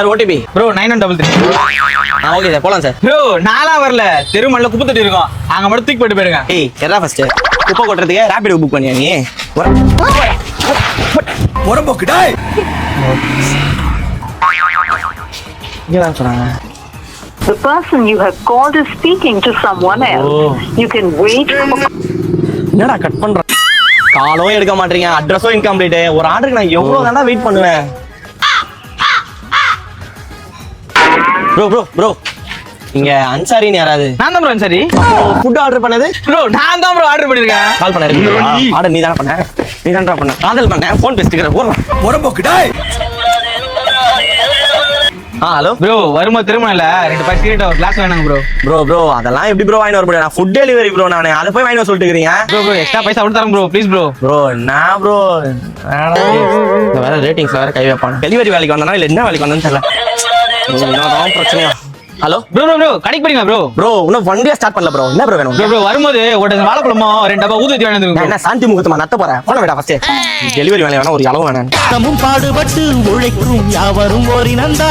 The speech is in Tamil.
Sir OTP bro nine one double three ஆ ஓகே சார் போலாம் சார் ப்ரோ நாளா வரல. தெருமல்ல குப்பை தட்டி இருக்கோம். அங்க மட்டும் தூக்கி போயிட்டு போயிருங்க. ஏய் எறா ஃபர்ஸ்ட் குப்பை கொட்டுறதுக்கு ரேபிடோ புக் பண்ணியா நீ? புறம்போக்குடாய் இங்கே தான் சொன்னாங்க. The person you have called is speaking to someone else. You can wait for என்னடா கட் பண்ற காலும் எடுக்க மாட்டீங்க. அட்ரஸும் இன்கம்ப்ளீட் ஒரு ஆர்டருக்கு நான் எவ்வளவு தாண்டா வெயிட் பண்ணுவேன்? ப்ரோ ப்ரோ ப்ரோ இங்க அன்சாரின்னு யாராவது? நான் தான் ப்ரோ சரி ஃபுட் ஆர்டர் பண்ணது? ப்ரோ நான் தான் ப்ரோ ஆர்டர் பண்ணிருக்கேன். கால் பண்ண ஆர்டர் நீ தானே பண்ண? நீ தானே பண்ண. காதல் பண்ண. ஃபோன் பேசிட்டு போடுறேன் புறம்போக்குடாய் ஆ ஹலோ. ப்ரோ வரும்போது திருமணம்ல ரெண்டு பத்து சீரட் ஒரு கிளாஸ் வேணுங்க ப்ரோ ப்ரோ ப்ரோ அதெல்லாம் எப்படி ப்ரோ வாங்கி வர முடியும்? நான் ஃபுட் டெலிவரி ப்ரோ நான். அதை போய் வாங்கி வர சொல்லிட்டு இருக்கிறீங்க ப்ரோ ப்ரோ எக்ஸ்ட்ரா பைசா விட்டு தரேன் ப்ரோ ப்ளீஸ் ப்ரோ ப்ரோ என்ன ப்ரோ வேற ரேட்டிங்ஸ்ல வேற கை வைப்பான். டெலிவரி வேலைக்கு வந்தானா இல்ல என்ன வேலைக்கு வந்தேன்னு தெரியல. பிரச்சனையா? ஹலோ? ப்ரோ ப்ரோ ப்ரோ கடைக்கு போறீங்களா ப்ரோ? ப்ரோ இன்னும் ஒன் டே ஸ்டார்ட் பண்ணல ப்ரோ. என்ன ப்ரோ வேணும்? ப்ரோ ப்ரோ வரும்போது ஒரு dozen வாழைப்பழமும் ரெண்டு டப்பா நான் வேணும் என்ன சாந்தி முகத்தமா நத்த போறேன்? போன வேடா ஃபர்ஸ்ட் டெலிவரி வேலை வேணா ஒரு அளவு வேணாம். தமும் பாடுபட்டு உழைக்கும் யாவரும் ஓரினந்தா.